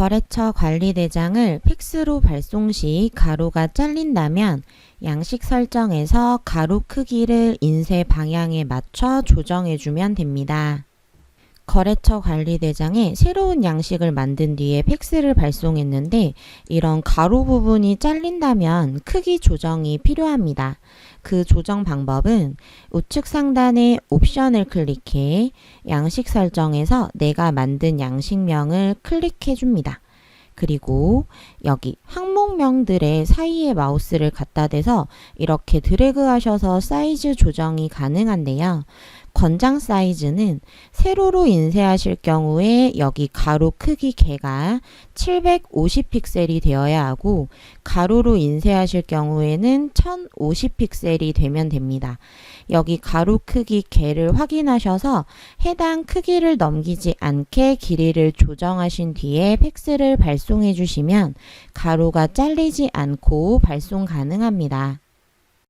거래처 관리대장을 팩스로 발송 시 가로가 잘린다면 양식 설정에서 가로 크기를 인쇄 방향에 맞춰 조정해 주면 됩니다. 거래처 관리대장에 새로운 양식을 만든 뒤에 팩스를 발송했는데 이런 가로 부분이 잘린다면 크기 조정이 필요합니다. 그 조정 방법은 우측 상단의 옵션을 클릭해 양식 설정에서 내가 만든 양식명을 클릭해 줍니다. 그리고 여기 항목명들의 사이에 마우스를 갖다 대서 이렇게 드래그 하셔서 사이즈 조정이 가능한데요. 권장 사이즈는 세로로 인쇄하실 경우에 여기 가로 크기 개가 750 픽셀이 되어야 하고 가로로 인쇄하실 경우에는 1050 픽셀이 되면 됩니다. 여기 가로 크기 개를 확인하셔서 해당 크기를 넘기지 않게 길이를 조정하신 뒤에 팩스를 발송해 주시면 가로가 잘리지 않고 발송 가능합니다.